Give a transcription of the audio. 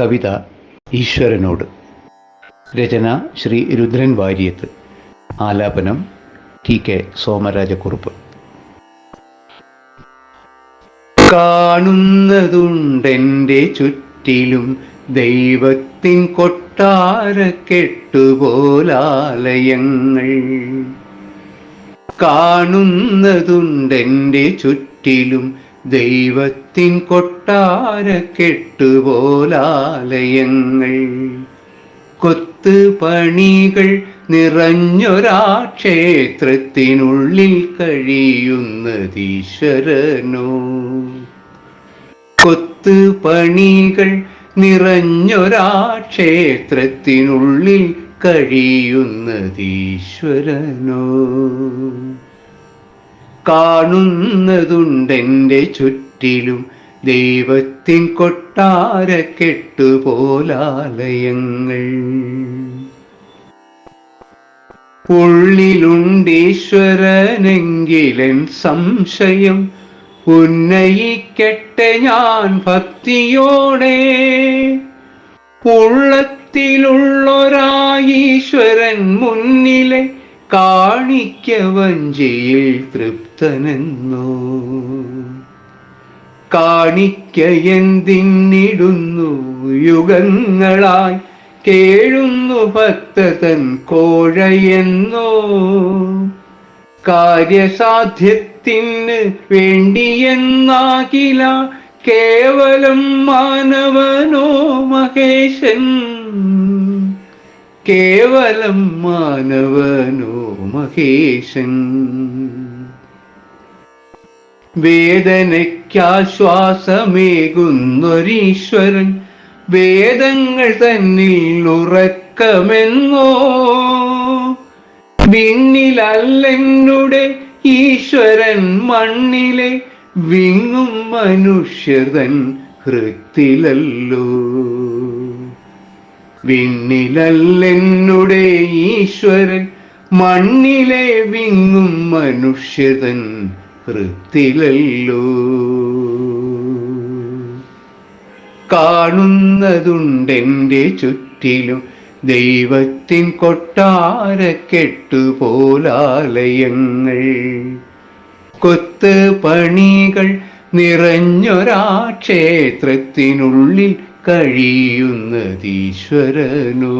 കവിത ഈശ്വരനോട്. രചന ശ്രീ രുദ്രൻ വാര്യത്ത്. ആലാപനം T K Somarajakurup. കാണുന്നതുണ്ടെന്റെ ചുറ്റിലും ദൈവത്തിൻ കൊട്ടാര കെട്ടുപോലാലയങ്ങൾ. കാണുന്നതുണ്ടെന്റെ ചുറ്റിലും ദൈവത്തിൻ കൊട്ടാര കെട്ടുപോലാലയങ്ങൾ കൊത്ത് പണികൾ നിറഞ്ഞൊരാ ക്ഷേത്രത്തിനുള്ളിൽ കഴിയുന്നതീശ്വരനോ കൊത്ത് പണികൾ നിറഞ്ഞൊരാ ക്ഷേത്രത്തിനുള്ളിൽ കഴിയുന്നതീശ്വരനോ. കാണുന്നതുണ്ടെന്റെ ചുറ്റിലും ദൈവത്തിൻ കൊട്ടാര കെട്ടുപോലാലയങ്ങൾ. ഉള്ളിലുണ്ടീശ്വരനെങ്കിലൻ സംശയം ഉന്നയിക്കട്ടെ ഞാൻ ഭക്തിയോടെ. ഉള്ളത്തിലുള്ളൊരായീശ്വരൻ മുന്നിലെ കാണിക്ക വഞ്ചിയിൽ തൃപ്തനെന്നോ. കാണിക്ക എന്തിന്നിടുന്നു യുഗങ്ങളായി കേഴുന്നു ഭക്തതൻ കോഴയെന്നോ. കാര്യസാധ്യത്തിന് വേണ്ടിയെന്നാകില കേവലം മാനവനോ മഹേശൻ. കേവലം മാനവനോ മഹേശൻ. വേദനയ്ക്കാശ്വാസമേകുന്നൊരീശ്വരൻ വേദങ്ങൾ തന്നിൽ ഉറക്കമെന്നോ? വിണ്ണിലല്ലെന്നുടെ ഈശ്വരൻ മണ്ണിലെ വിങ്ങും മനുഷ്യതൻ ഹൃത്തിലല്ലോ. വിണ്ണിലല്ലെന്നുടെ ഈശ്വരൻ മണ്ണിലെ വിങ്ങും മനുഷ്യതൻ ഹൃത്തിലല്ലോ കാണുന്നതുണ്ടെന്റെ ചുറ്റിലും ദൈവത്തിൻ കൊട്ടാര കെട്ടുപോലാലയങ്ങൾ. കൊത്ത് പണികൾ നിറഞ്ഞൊരാ ക്ഷേത്രത്തിനുള്ളിൽ കഴിയുന്നതീശ്വരനോ.